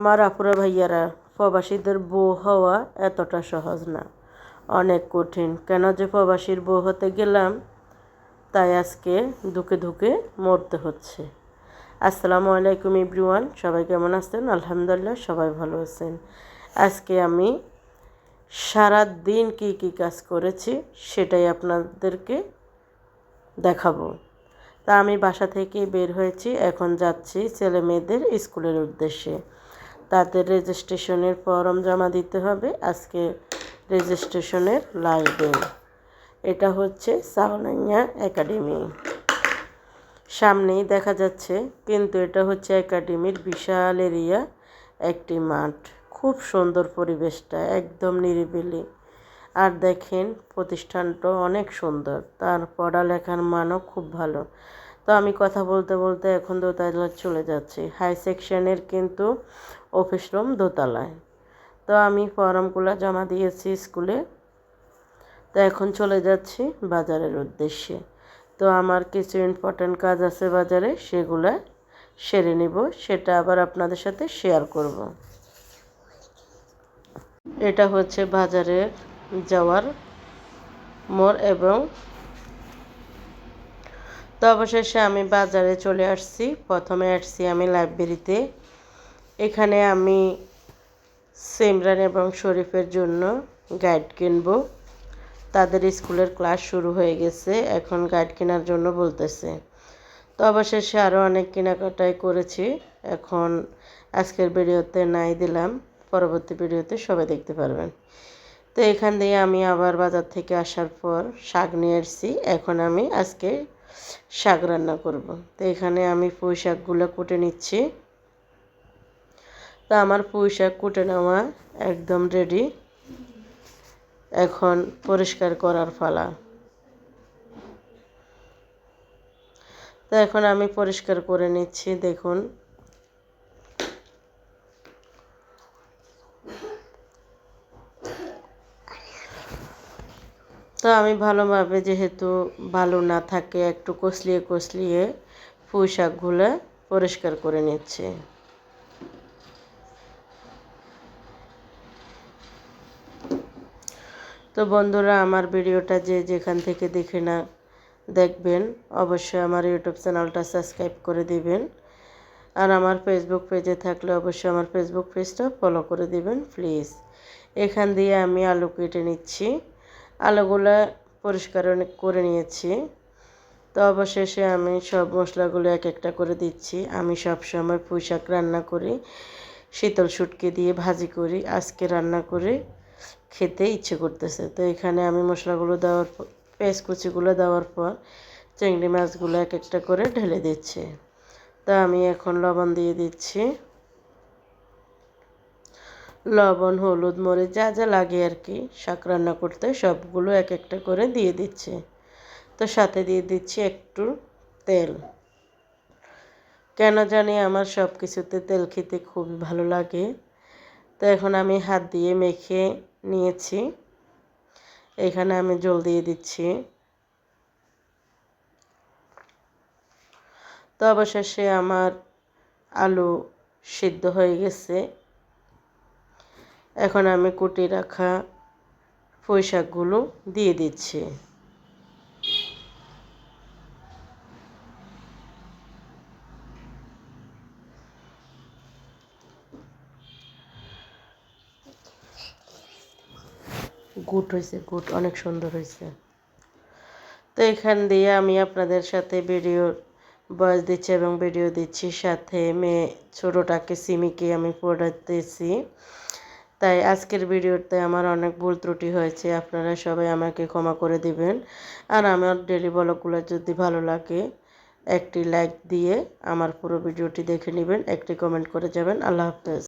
আমার আপুরা ভাইয়ারা প্রবাসীদের বউ হওয়া এতটা সহজ না। অনেক কঠিন। কেন যে প্রবাসীর বউ হতে গেলাম, তাই আজকে ধুকে ধুকে মরতে হচ্ছে। আসসালামু আলাইকুম ইব্রিওয়ান সবাই কেমন আছেন? আলহামদুলিল্লাহ, সবাই ভালো আছেন। আজকে আমি সারা দিন কী কী কাজ করেছি সেটাই আপনাদেরকে দেখাবো। তা আমি বাসা থেকে বের হয়েছি, এখন যাচ্ছি ছেলে মেয়েদের স্কুলের উদ্দেশ্যে। তাদের রেজিস্ট্রেশনের ফর্ম জমা দিতে হবে। আজকে রেজিস্ট্রেশনের দিন এটা হচ্ছে সাউনাইয়া একাডেমি সামনেই দেখা যাচ্ছে, কিন্তু এটা হচ্ছে একাডেমির বিশাল এরিয়া একটি মাঠ। খুব সুন্দর পরিবেশটা, একদম নিরিবিলি। আর দেখেন, প্রতিষ্ঠানটা অনেক সুন্দর। তার পড়ালেখার মানও খুব ভালো। তো আমি কথা বলতে বলতে এখন দোতলায় চলে যাচ্ছি। হাই সেকশনের কিন্তু অফিস রুম দোতলায়। তো আমি ফর্মগুলো জমা দিয়েছি স্কুলে। তো এখন চলে যাচ্ছি বাজারের উদ্দেশ্যে। তো আমার কিছু ইম্পর্ট্যান্ট কাজ আছে বাজারে, সেগুলো সেরে নেব, সেটা আবার আপনাদের সাথে শেয়ার করব। এটা হচ্ছে বাজারে যাওয়ার মোড় এবং তো অবশেষে আমি বাজারে চলে আসছি। প্রথমে আসছি আমি লাইব্রেরিতে। এখানে আমি সিমরান এবং শরীফের জন্য গাইড কিনব। তাদের স্কুলের ক্লাস শুরু হয়ে গেছে, এখন গাইড কেনার জন্য বলতেছে। তো অবশেষে আরও অনেক কেনাকাটাই করেছি। এখন আজকের ভিডিওতে নাই দিলাম, পরবর্তী ভিডিওতে সবাই দেখতে পারবেন। তো এখান দিয়ে আমি আবার বাজার থেকে আসার পর শাক নিয়ে এসেছি এখন আমি আজকে শাক রান্না করব। তো এখানে আমি পুঁই শাকগুলো কুটে নিচ্ছি। তো আমার পুঁই শাক কুটে নেওয়া একদম রেডি এখন পরিষ্কার করার ফালা তো এখন আমি পরিষ্কার করে নিচ্ছি, দেখুন। তো আমি ভালোভাবে যেহেতু ভালো না থাকে, একটু কষলিয়ে কষলিয়ে পুঁই শাকগুলো পরিষ্কার করে নিচ্ছি। তো বন্ধুরা, আমার ভিডিওটা যে যেখান থেকে দেখে না দেখবেন, অবশ্যই আমার ইউটিউব চ্যানেলটা সাবস্ক্রাইব করে দিবেন। আর আমার ফেসবুক পেজে থাকলে অবশ্যই আমার ফেসবুক পেজটা ফলো করে দিবেন প্লিজ এখান দিয়ে আমি আলু কেটে নিচ্ছি। আলুগুলো পরিষ্কার করে নিয়েছি। তো অবশেষে আমি সব মশলাগুলো এক একটা করে দিচ্ছি। আমি সব সময় পুঁই শাক রান্না করি, শীতল শুটকি দিয়ে ভাজি করি, আজকে রান্না করে খেতে ইচ্ছে করতেছে। তো এখানে আমি মশলাগুলো দেওয়ার পর কুচিগুলো দেওয়ার পর চিংড়ি মাছগুলো এক একটা করে ঢেলে দিচ্ছি। তা আমি এখন লবণ দিয়ে দিচ্ছি। লবণ, হলুদ, মরিচ, যা যা লাগে আর কি, শাক রান্না করতে সবগুলো এক একটা করে দিয়ে দিচ্ছি। তো সাথে দিয়ে দিচ্ছি একটু তেল। কেন জানি আমার সব কিছুতে তেল খেতে খুবই ভালো লাগে। তো এখন আমি হাত দিয়ে মেখে নিয়েছি। এখানে আমি জল দিয়ে দিচ্ছি। তো অবশেষে আমার আলু সিদ্ধ হয়ে গেছে। এখন আমি কুটি রাখা পুঁই দিয়ে দিচ্ছি। গুট হয়েছে গুট অনেক সুন্দর হয়েছে। তো এখান দিয়ে আমি আপনাদের সাথে ভিডিও বয়স দিচ্ছি এবং ভিডিও দিচ্ছি সাথে মেয়ে ছোটোটাকে সিমিকে আমি পড়াতেছি। তাই আজকের ভিডিওতে আমার অনেক ভুল ত্রুটি হয়েছে, আপনারা সবাই আমাকে ক্ষমা করে দিবেন। আর আমার ডেলি ব্লগগুলো যদি ভালো লাগে, একটি লাইক দিয়ে আমার পুরো ভিডিওটি দেখে নেবেন, একটি কমেন্ট করে যাবেন। আল্লাহ হাফেজ।